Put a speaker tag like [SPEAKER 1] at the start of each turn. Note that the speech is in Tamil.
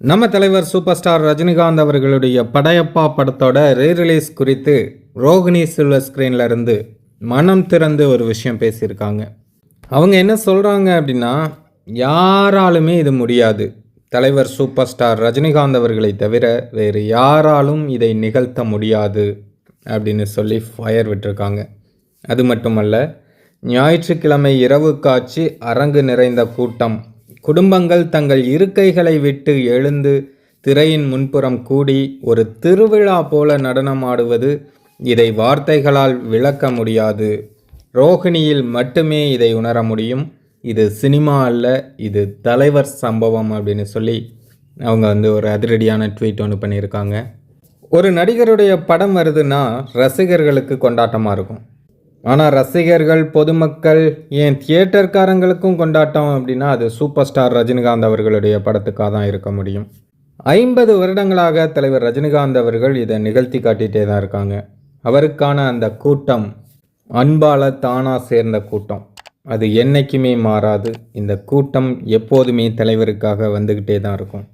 [SPEAKER 1] நம்ம தலைவர் சூப்பர் ஸ்டார் ரஜினிகாந்த் அவர்களுடைய படையப்பா படத்தோட ரீரிலீஸ் குறித்து ரோகிணி சில்வர் ஸ்க்ரீனில் இருந்து மனம் திறந்து ஒரு விஷயம் பேசியிருக்காங்க. அவங்க என்ன சொல்கிறாங்க அப்படின்னா யாராலுமே இது முடியாது. தலைவர் சூப்பர் ஸ்டார் ரஜினிகாந்த் அவர்களை தவிர வேறு யாராலும் இதை நிகழ்த்த முடியாது அப்படின்னு சொல்லி ஃபயர் விட்டுருக்காங்க. அது மட்டுமல்ல ஞாயிற்றுக்கிழமை இரவு காட்சி அரங்கு நிறைந்த கூட்டம் குடும்பங்கள் தங்கள் இருக்கைகளை விட்டு எழுந்து திரையின் முன்புறம் கூடி ஒரு திருவிழா போல நடனமாடுவது இதை வார்த்தைகளால் விளக்க முடியாது. ரோகிணியில் மட்டுமே இதை உணர முடியும். இது சினிமா அல்ல இது தலைவர் சம்பவம் அப்படின்னு சொல்லி அவங்க வந்து ஒரு அதிரடியான ட்வீட் ஒன்று பண்ணியிருக்காங்க. ஒரு நடிகருடைய படம் வருதுன்னா ரசிகர்களுக்கு கொண்டாட்டமாக இருக்கும். ஆனால் ரசிகர்கள் பொதுமக்கள் ஏன் தியேட்டர்காரங்களுக்கும் கொண்டாட்டம் அப்படின்னா அது சூப்பர் ஸ்டார் ரஜினிகாந்த் அவர்களுடைய படத்துக்காக தான் இருக்க முடியும். ஐம்பது வருடங்களாக தலைவர் ரஜினிகாந்த் அவர்கள் இதை நிகழ்த்தி காட்டிகிட்டே தான் இருக்காங்க. அவருக்கான அந்த கூட்டம் அன்பால் தானாக சேர்ந்த கூட்டம் அது என்றைக்குமே மாறாது. இந்த கூட்டம் எப்போதுமே தலைவருக்காக வந்துக்கிட்டே தான் இருக்கும்.